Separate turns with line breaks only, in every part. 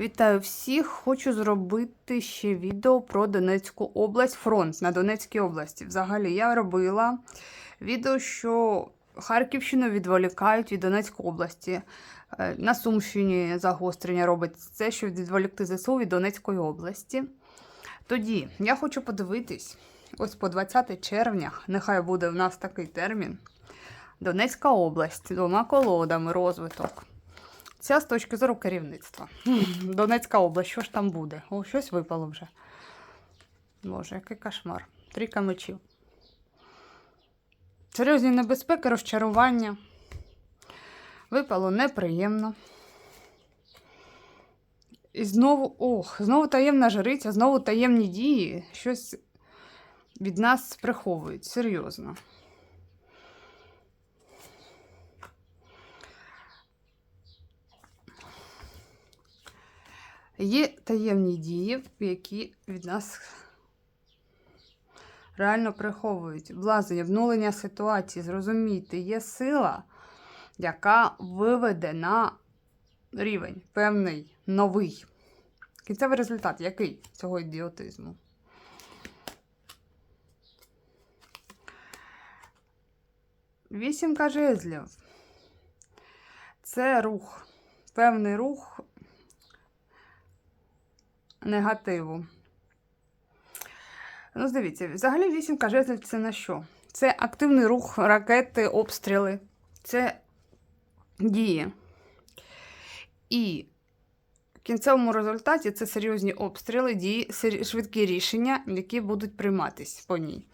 Вітаю всіх! Хочу зробити ще відео про Донецьку область, фронт на Донецькій області. Взагалі, я робила відео, що Харківщину відволікають від Донецької області. Е, На Сумщині загострення робить це, щоб відволікти ЗСУ від Донецької області. Тоді я хочу подивитись, ось по 20 червня, нехай буде в нас такий термін. Донецька область, двома колодами, розвиток. Це з точки зору керівництва. Донецька область, що ж там буде? О, щось випало вже. Боже, який кошмар. Трійка мечів. Серйозні небезпеки, розчарування. Випало неприємно. І знову, ох, знову таємна жриця, знову таємні дії. Щось від нас приховують. Серйозно. Є таємні дії, які від нас реально приховують. Влазення, обнулення ситуації. Зрозумійте, є сила, яка виведе на рівень певний новий. Кінцевий результат який цього ідіотизму? Вісімка жезлів. Це рух. Певний рух негативу. Ну, дивіться, взагалі вісімка жезлів це на що? Це активний рух, ракети, обстріли. Це дії. І в кінцевому результаті це серйозні обстріли, дії, швидкі рішення, які будуть прийматись по ній.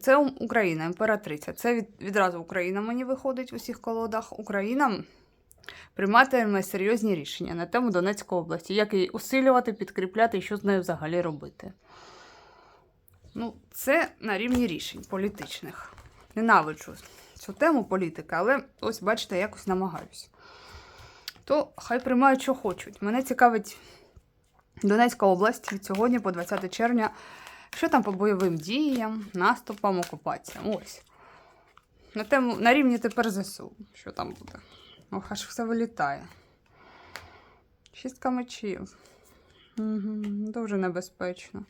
Це Україна, імператриця. Це від, відразу Україна мені виходить в усіх колодах. Україна прийматиме серйозні рішення на тему Донецької області, як її усилювати, підкріпляти і що з нею взагалі робити. Ну, це на рівні рішень політичних. Ненавиджу цю тему політики, але ось бачите, якось намагаюсь. То хай приймають, що хочуть. Мене цікавить Донецька область від сьогодні по 20 червня. Що там по бойовим діям, наступам, окупаціям? Ось. На, тему, на рівні тепер ЗСУ. Що там буде? Ох, аж все вилітає. Шістка мечів. Угу, дуже небезпечно.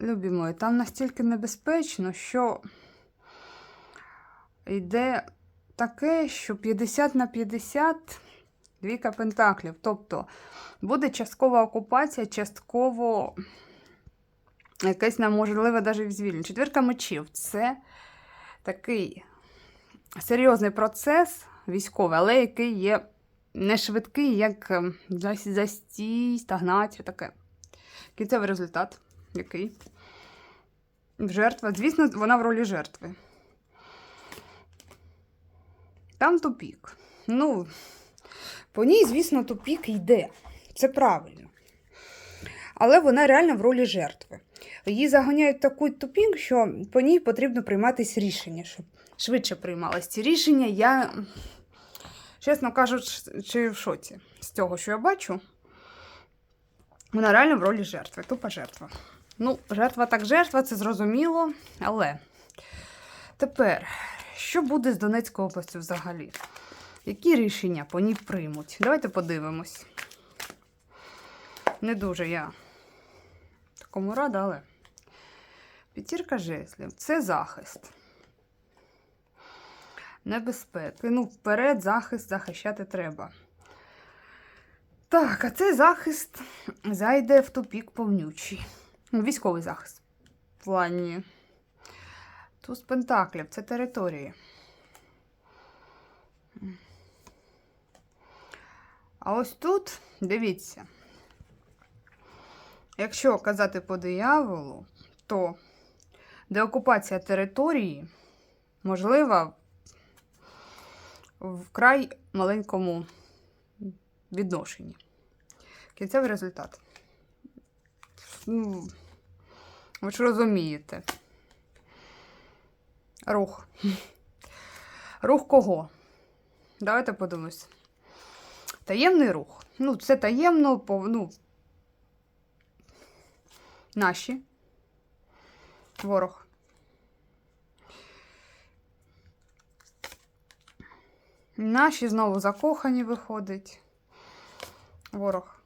Любі мої, там настільки небезпечно, що йде таке, що 50 на 50 двійка пентаклів. Тобто буде часткова окупація, частково якесь неможливе навіть звільнення. Четвірка мечів це такий серйозний процес військовий, але який є не швидкий, як ем, застій, стагнація, таке. Кінцевий результат який? Жертва. Звісно, вона в ролі жертви. Там тупік. Ну, по ній, звісно, тупік йде. Це правильно. Але вона реально в ролі жертви. Її заганяють в такий тупік, що по ній потрібно прийматись рішення, щоб швидше приймалися ці рішення. Я, чесно кажучи, в шоці з цього, що я бачу. Вона реально в ролі жертви, тупа жертва. Ну, жертва так жертва, це зрозуміло. Але тепер, що буде з Донецькою областю взагалі? Які рішення по ній приймуть? Давайте подивимось. Не дуже я такому рада, але. П'ятірка жезлів це захист. Небезпеки. Ну, вперед захист захищати треба. Так, а цей захист зайде в тупік повнючий. Ну, Військовий захист. В плані. Туз Пентаклів це території. А ось тут, дивіться, якщо казати по дияволу, то деокупація території можлива в край маленькому відношенні. Кінцевий результат. Ну, ви ж розумієте. Рух. Рух кого? Давайте подивимось. Таємний рух. Ну, це таємно, ну, наші. Ворог. Наші знову закохані виходить. Ворог.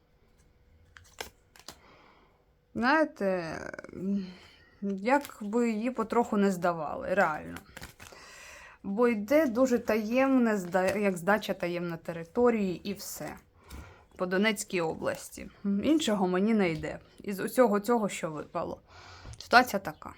Знаєте, як би її потроху не здавали, реально. Бо йде дуже таємне, як здача таємна території і все. По Донецькій області. Іншого мені не йде. Із усього цього, що випало. Ситуація така.